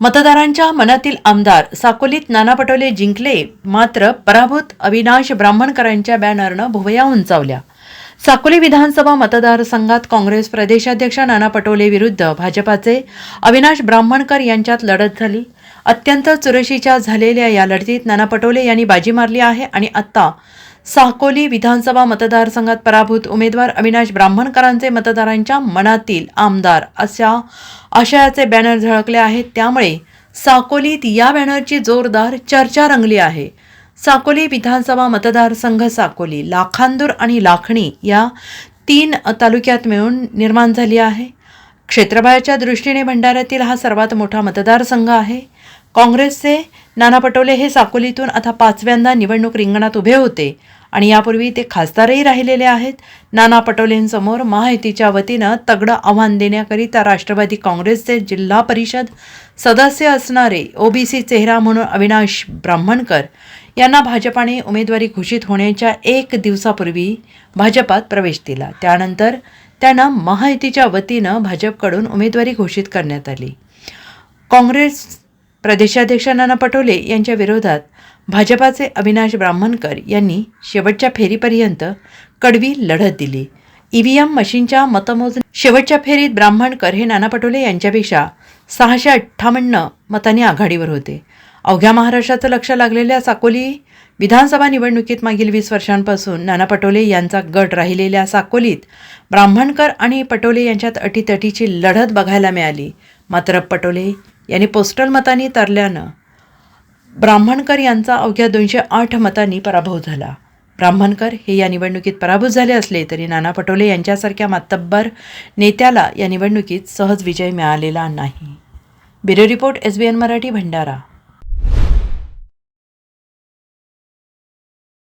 मतदारांच्या मनातील आमदार साकोलीत नाना पटोले जिंकले मात्र पराभूत अविनाश ब्राह्मणकरांच्या बॅनरनं भुवया उंचावल्या. साकोली विधानसभा मतदारसंघात काँग्रेस प्रदेशाध्यक्ष नाना पटोले विरुद्ध भाजपाचे अविनाश ब्राह्मणकर यांच्यात लढत झाली. अत्यंत चुरशीच्या झालेल्या या लढतीत नाना पटोले यांनी बाजी मारली आहे आणि आत्ता साकोली विधानसभा मतदारसंघात पराभूत उमेदवार अविनाश ब्राह्मणकरांचे मतदारांच्या मनातील आमदार अशा आशयाचे बॅनर झळकले आहेत. त्यामुळे साकोलीत या बॅनरची जोरदार चर्चा रंगली आहे. साकोली विधानसभा मतदारसंघ साकोली लाखांदूर आणि लाखणी या तीन तालुक्यात मिळून निर्माण झाली आहे. क्षेत्रफळाच्या दृष्टीने भंडाऱ्यातील हा सर्वात मोठा मतदारसंघ आहे. काँग्रेसचे नाना पटोले हे साकोलीतून आता पाचव्यांदा निवडणूक रिंगणात उभे होते आणि यापूर्वी ते खासदारही राहिलेले आहेत. नाना पटोलेंसमोर महायुतीच्या वतीनं तगडं आव्हान देण्याकरिता राष्ट्रवादी काँग्रेसचे जिल्हा परिषद सदस्य असणारे ओबीसी चेहरा म्हणून अविनाश ब्राह्मणकर यांना भाजपाने उमेदवारी घोषित होण्याच्या एक दिवसापूर्वी भाजपात प्रवेश दिला. त्यानंतर त्यांना महायुतीच्या वतीनं भाजपकडून उमेदवारी घोषित करण्यात आली. काँग्रेस प्रदेशाध्यक्ष नाना पटोले यांच्या विरोधात भाजपाचे अविनाश ब्राह्मणकर यांनी शेवटच्या फेरीपर्यंत कडवी लढत दिली. ईव्हीएम मशीनच्या मतमोजणी शेवटच्या फेरीत ब्राह्मणकर हे नाना पटोले यांच्यापेक्षा सहाशे अठ्ठावन्न मतांनी आघाडीवर होते. अवघ्या महाराष्ट्राचं लक्ष लागलेल्या साकोली विधानसभा निवडणुकीत मागील वीस वर्षांपासून नाना पटोले यांचा गट राहिलेल्या साकोलीत ब्राह्मणकर आणि पटोले यांच्यात अटीतटीची लढत बघायला मिळाली. मात्र पटोले यांनी पोस्टल मतांनी तरल्यानं. ब्राह्मणकर यांचा अवघ्या दोनशे आठ मतांनी पराभव झाला. ब्राह्मणकर हे या निवडणुकीत पराभूत झाले असले तरी नाना पटोले यांच्यासारख्या मातब्बर नेत्याला या निवडणुकीत सहज विजय मिळालेला नाही. Bureau report S B N Marathi Bhandara.